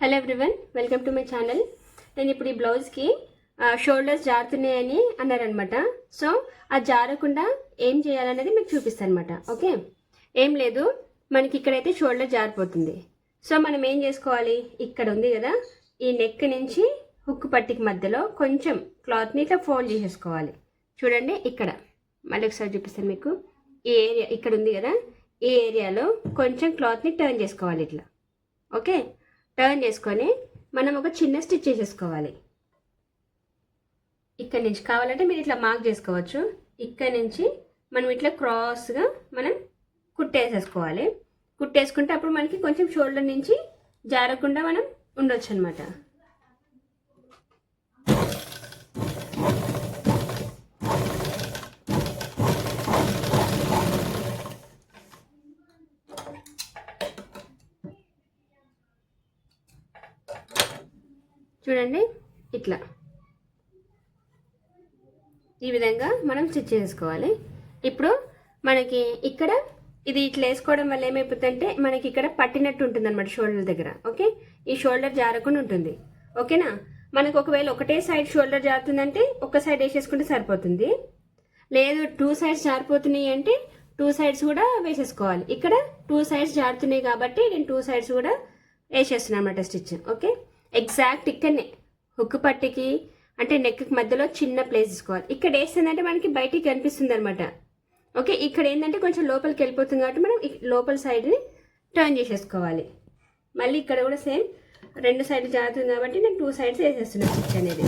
Hello everyone welcome to my channel నేను ఇప్పుడు ఈ బ్లౌజ్కి షోల్డర్స్ జారుతున్నాయని అన్నారనమాట సో అది జారకుండా ఏం చేయాలనేది మీకు చూపిస్తాను అనమాట ఓకే ఏం లేదు మనకి ఇక్కడైతే షోల్డర్ జారిపోతుంది. సో మనం ఏం చేసుకోవాలి? ఇక్కడ ఉంది కదా ఈ నెక్ నుంచి హుక్ పట్టికి మధ్యలో కొంచెం క్లాత్ని ఇట్లా ఫోల్డ్ చేసేసుకోవాలి. చూడండి ఇక్కడ మళ్ళీ ఒకసారి చూపిస్తాను మీకు. ఈ ఏరియా ఇక్కడ ఉంది కదా ఈ ఏరియాలో కొంచెం క్లాత్ని టర్న్ చేసుకోవాలి ఇట్లా ఓకే టర్న్ చేసుకొని మనం ఒక చిన్న స్టిచ్ చేసేసుకోవాలి. ఇక్కడ నుంచి కావాలంటే మీరు ఇట్లా మార్క్ చేసుకోవచ్చు. ఇక్కడ నుంచి మనం ఇట్లా క్రాస్గా మనం కుట్టేసేసుకోవాలి. కుట్టేసుకుంటే అప్పుడు మనకి కొంచెం షోల్డర్ నుంచి జారకుండా మనం ఉండొచ్చు అనమాట చూడండి ఇట్లా. ఈ విధంగా మనం స్టిచ్ చేసుకోవాలి. ఇప్పుడు మనకి ఇక్కడ ఇది ఇట్లా వేసుకోవడం వల్ల ఏమైపోతుందంటే మనకి ఇక్కడ పట్టినట్టు ఉంటుంది అనమాట షోల్డర్ దగ్గర ఓకే? ఈ షోల్డర్ జారకుండా ఉంటుంది ఓకేనా? మనకు ఒకవేళ ఒకటే సైడ్ షోల్డర్ జారుతుందంటే ఒక సైడ్ వేసేసుకుంటే సరిపోతుంది. లేదు టూ సైడ్స్ జారిపోతున్నాయి అంటే టూ సైడ్స్ కూడా వేసేసుకోవాలి. ఇక్కడ టూ సైడ్స్ జారుతున్నాయి కాబట్టి నేను టూ సైడ్స్ కూడా వేసేస్తున్నాను అనమాట స్టిచ్ ఓకే? ఎగ్జాక్ట్ ఇక్కడనే. హుక్ పట్టికి అంటే నెక్ మధ్యలో చిన్న ప్లేస్ తీసుకోవాలి. ఇక్కడ వేస్తుందంటే మనకి బయటికి కనిపిస్తుంది అనమాట ఓకే ఇక్కడ ఏంటంటే కొంచెం లోపలికి వెళ్ళిపోతుంది కాబట్టి మనం లోపల సైడ్ని టర్న్ చేసేసుకోవాలి. మళ్ళీ ఇక్కడ కూడా సేమ్ రెండు సైడ్లు జారుతుంది కాబట్టి నేను టూ సైడ్స్ వేసేస్తున్నాను స్టిచ్ అనేది.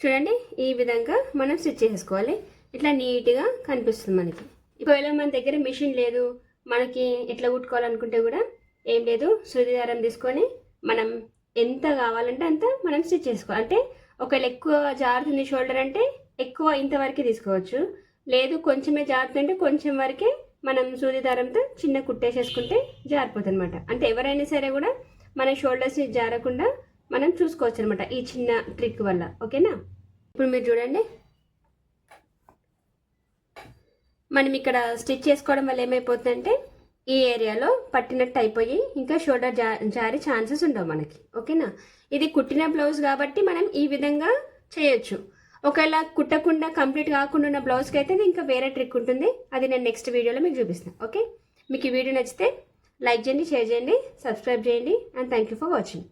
చూడండి ఈ విధంగా మనం స్టిచ్ చేసుకోవాలి. ఇట్లా నీట్గా కనిపిస్తుంది మనకి. ఒకవేళ మన దగ్గర మిషన్ లేదు మనకి ఎట్లా కుట్టుకోవాలనుకుంటే కూడా ఏం లేదు సూది దారం తీసుకొని మనం ఎంత కావాలంటే అంత మనం స్టిచ్ చేసుకోవాలి. అంటే ఒకవేళ ఎక్కువ జారుతుంది షోల్డర్ అంటే ఎక్కువ ఇంతవరకే తీసుకోవచ్చు. లేదు కొంచెమే జారుతుంటే కొంచెం వరకే మనం సూది దారంతో చిన్న కుట్టేసేసుకుంటే జారిపోతుంది అనమాట అంటే ఎవరైనా సరే కూడా మన షోల్డర్స్ జారకుండా మనం చూసుకోవచ్చు అనమాట ఈ చిన్న ట్రిక్ వల్ల. ఓకేనా? ఇప్పుడు మీరు చూడండి. మనం ఇక్కడ స్టిచ్ చేసుకోవడం వల్ల ఏమైపోతుందంటే ఈ ఏరియాలో పట్టినట్టు అయిపోయి ఇంకా షోల్డర్ జా జారే ఛాన్సెస్ ఉండవు మనకి. ఓకేనా? ఇది కుట్టిన బ్లౌజ్ కాబట్టి మనం ఈ విధంగా చేయొచ్చు. ఒకవేళ కుట్టకుండా కంప్లీట్ కాకుండా ఉన్న బ్లౌజ్కి అయితే అది ఇంకా వేరే ట్రిక్ ఉంటుంది. అది నేను నెక్స్ట్ వీడియోలో మీకు చూపిస్తాను. ఓకే? మీకు ఈ వీడియో నచ్చితే లైక్ చేయండి షేర్ చేయండి సబ్స్క్రైబ్ చేయండి and thank you for watching.